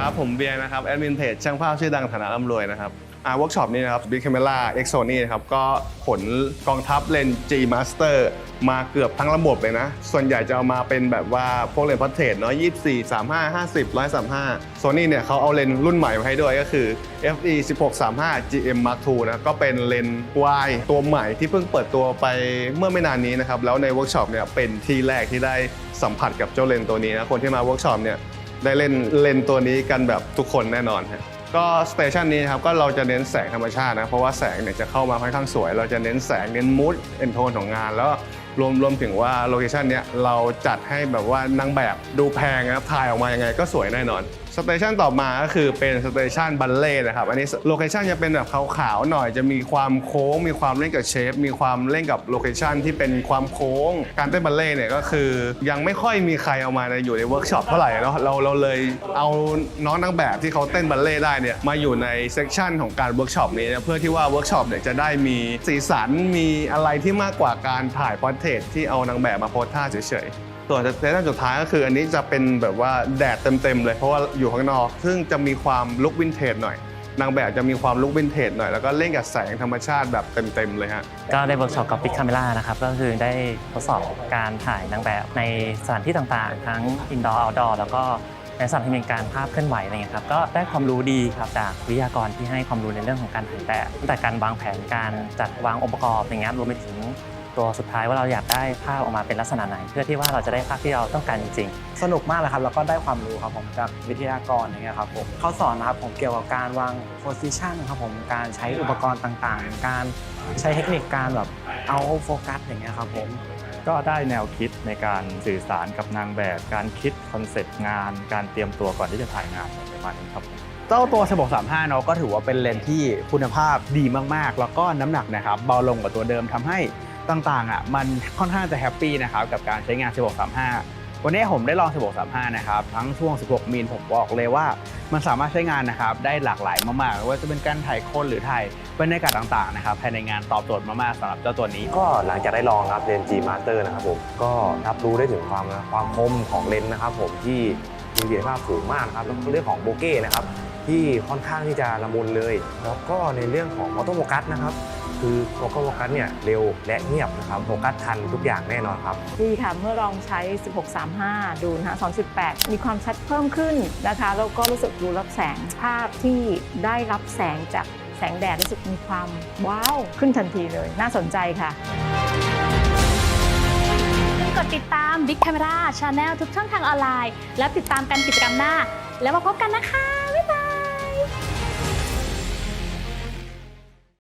ครับผมเบียร์นะครับแอดมินเพจช่างภาพชื่อดังฐานะร่ำรวยนะครับอ่าเวิร์กช็อปนี้นะครับ Big Camera X Sony นะครับก็ขนกองทัพเลนส์ G Master มาเกือบทั้งระบบเลยนะ ส่วนใหญ่จะเอามาเป็นแบบว่าพวกเลนส์พัฒเทรดเนาะ24 35 50 135 Sony เนี่ยเขาเอาเลนส์รุ่นใหม่มาให้ด้วยก็คือ FE 1635 GM Mark II นะก็เป็นเลนส์วายตัวใหม่ที่เพิ่งเปิดตัวไปเมื่อไม่นานนี้นะครับแล้วในเวิร์กช็อปเนี่ยเป็นที่แรกที่ได้สัมผัสกับเจ้าเลนส์ตัวนี้นะคนที่มาเวิร์กช็อปเนี่ย ได้เล่นเลนตัวนี้กันแบบทุกคนแน่นอนฮะก็สเตชันนี้ครับก็เราจะเน้นแสงธรรมชาตินะเพราะว่าแสงเนี่ยจะเข้ามาค่อนข้างสวย เราจะเน้นแสงเน้นมูดเอนโทนของงาน แล้วรวมรวมถึงว่าโลเคชันเนี้ยเราจัดให้แบบว่านางแบบดูแพงนะครับถ่ายออกมายังไงก็สวยแน่นอนสเตชันต่อมาก็คือเป็นสเตชันบัลเล่นะครับอันนี้โลเคชันจะเป็นแบบขาวๆหน่อยจะมีความโค้ง มีความเล่นกับเชฟมีความเล่นกับโลเคชันที่เป็นความโค้ง การเต้นบัลเล่เนี่ยก็คือยังไม่ค่อยมีใครเอามาในอยู่ในเวิร์กช็อปเท่าไหร่เนาะเราเราเลยเอาน้องนางแบบที่เขาเต้นบัลเล่ได้เนี่ยมาอยู่ในเซกชันของการเวิร์กช็อปนี้เพื่อที่ว่าเวิร์กช็อปเนี่ยจะได้มีสีสันมีอะไรที่มากกว่าการถ่ายพอร์เทรตที่เอานางแบบมาโพสท่าเฉยๆ ส่วนเซสชั่นสุดท้ายก็คืออันนี้จะเป็นแบบว่าแดดเต็มๆเลยเพราะว่าอยู่ข้างนอก ซึ่งจะมีความลุควินเทจหน่อย นางแบบจะมีความลุควินเทจหน่อยแล้วก็เล่นกับแสงธรรมชาติแบบเต็มๆเลยฮะ ก็ได้เวิร์กช็อปกับ Big Camera นะครับ ก็คือได้ทดสอบการถ่ายนางแบบในสถานที่ต่างๆ ทั้ง indoor outdoor แล้วก็ในสถานที่มีการภาพเคลื่อนไหวอะไรเงี้ยครับก็ได้ความรู้ดีครับจากวิทยากรที่ให้ความรู้ในเรื่องของการถ่ายแบบตั้งแต่การวางแผนการจัดวางองค์ประกอบอย่างเงี้ยรวมไปถึง ตัวสุดท้ายว่าเราอยากได้ภาพออกมาเป็นลักษณะไหน เพื่อที่ว่าเราจะได้ภาพที่เราต้องการจริงๆ สนุกมากเลยครับแล้วก็ได้ความรู้ครับผมจากวิทยากรอย่างเงี้ยครับผมเขาสอนนะครับผมเกี่ยวกับการวางโพสิชันครับผมการใช้อุปกรณ์ต่างๆ การใช้เทคนิคการแบบเอาโฟกัสอย่างเงี้ยครับผมก็ได้แนวคิดในการสื่อสารกับนางแบบ การคิดคอนเซปต์งาน การเตรียมตัวก่อนที่จะถ่ายงานประมาณนี้ครับเจ้าตัว1635เนาะก็ถือว่าเป็นเลนส์ที่คุณภาพดีมากๆ แล้วก็น้ำหนักนะครับเบาลงกว่าตัวเดิมทำให้ ต่างๆอะมันค่อนข้างจะแฮปปี้นะครับกับการใช้งาน 1635 วันนี้ผมได้ลอง 1635 นะครับทั้งช่วง 16 มิลผมบอกเลยว่า มันสามารถใช้งานนะครับได้หลากหลายมากๆไม่ว่าจะเป็นการถ่ายคนหรือถ่ายบรรยากาศต่างๆนะครับภายในงานตอบโจทย์มากๆสำหรับเจ้าตัวนี้ ก็หลังจากได้ลองครับเลนส์ G Master นะครับผมก็รับรู้ได้ถึงความความคมของเลนส์นะครับผมที่มีประสิทธิภาพสูงมากนะครับแล้วก็เรื่องของโบเก้นะครับที่ค่อนข้างที่จะละมุนเลย แล้วก็ในเรื่องของออโต้โฟกัสนะครับ คือออโต้โฟกัสเนี่ยเร็วและเงียบนะครับโฟกัสทันทุกอย่างแน่นอนครับดีค่ะเมื่อลองใช้ 1635 ดูนะคะ2.8 มีความชัดเพิ่มขึ้นนะคะแล้วก็รู้สึกดูรับแสงภาพที่ได้รับแสงจากแสงแดดรู้สึกมีความว้าวขึ้นทันทีเลย น่าสนใจค่ะกดติดตาม Big Camera Channel ทุกช่องทางออนไลน์ และติดตามกันกิจกรรมหน้า แล้วมาพบกันนะคะ